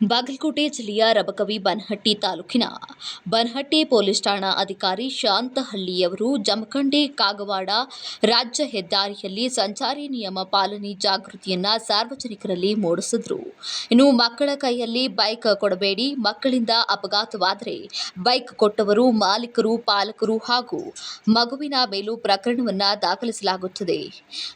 ಬಾಗಲಕೋಟೆ ಜಿಲ್ಲೆಯ ರಬಕವಿ ಬನಹಟ್ಟಿ ತಾಲೂಕಿನ ಬನಹಟ್ಟಿ ಪೊಲೀಸ್ ಠಾಣಾ ಅಧಿಕಾರಿ ಶಾಂತಹಳ್ಳಿಯವರು ಜಮಖಂಡಿ ಕಾಗವಾಡ ರಾಜ್ಯ ಹೆದ್ದಾರಿಯಲ್ಲಿ ಸಂಚಾರಿ ನಿಯಮ ಪಾಲನೆ ಜಾಗೃತಿಯನ್ನ ಸಾರ್ವಜನಿಕರಲ್ಲಿ ಮೂಡಿಸಿದ್ರು. ಇನ್ನು ಮಕ್ಕಳ ಕೈಯಲ್ಲಿ ಬೈಕ್ ಕೊಡಬೇಡಿ, ಮಕ್ಕಳಿಂದ ಅಪಘಾತವಾದರೆ ಬೈಕ್ ಕೊಟ್ಟವರು ಮಾಲೀಕರು, ಪಾಲಕರು ಹಾಗೂ ಮಗುವಿನ ಮೇಲೂ ಪ್ರಕರಣವನ್ನ ದಾಖಲಿಸಲಾಗುತ್ತದೆ.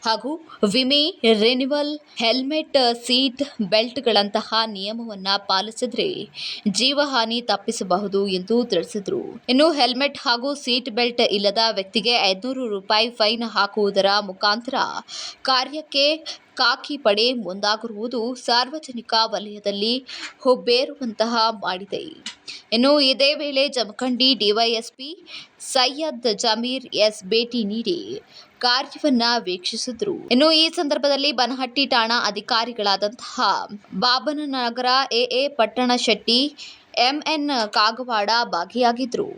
ಹಾಗೂ ವಿಮೆ, ರಿನಿವಲ್, ಹೆಲ್ಮೆಟ್, ಸೀಟ್ ಬೆಲ್ಟ್ಗಳಂತಹ ನಿಯಮವನ್ನ ಪಾಲಿಸಿದ್ರೆ ಜೀವಹಾನಿ ತಪ್ಪಿಸಬಹುದು ಎಂದು ತಿಳಿಸಿದರು. ಇನ್ನು ಹೆಲ್ಮೆಟ್ ಹಾಗೂ ಸೀಟ್ ಬೆಲ್ಟ್ ಇಲ್ಲದ ವ್ಯಕ್ತಿಗೆ ಐದುನೂರು ರೂಪಾಯಿ ಫೈನ್ ಹಾಕುವುದರ ಮುಖಾಂತರ ಕಾರ್ಯಕ್ಕೆ ಕಾಕಿ ಪಡೆ ಮುಂದಾಗಿರುವುದು ಸಾರ್ವಜನಿಕ ವಲಯದಲ್ಲಿ ಹುಬ್ಬೇರುವಂತಹ ಮಾಡಿದೆ. ಇನ್ನು ಇದೇ ವೇಳೆ ಜಮಖಂಡಿ ಡಿವೈಎಸ್ಪಿ ಸೈಯದ್ ಜಮೀರ್ ಎಸ್ ಭೇಟಿ ನೀಡಿ ಕಾರ್ಯವನ್ನ ವೀಕ್ಷಿಸಿದ್ರು. ಇನ್ನು ಈ ಸಂದರ್ಭದಲ್ಲಿ ಬನಹಟ್ಟಿ ಠಾಣಾ ಅಧಿಕಾರಿಗಳಾದಂತಹ ಬಾಬನನಗರ ಎಎ ಪಟ್ಟಣ ಶೆಟ್ಟಿ ಎಂಎನ್ ಕಾಗವಾಡ ಭಾಗಿಯಾಗಿದ್ರು.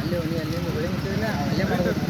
ಅಲ್ಲಿ ಅಲ್ಲಿಂದ ಬೆಳೆ ಅಲ್ಲೇ ಮಾಡ್ಬೇಕು.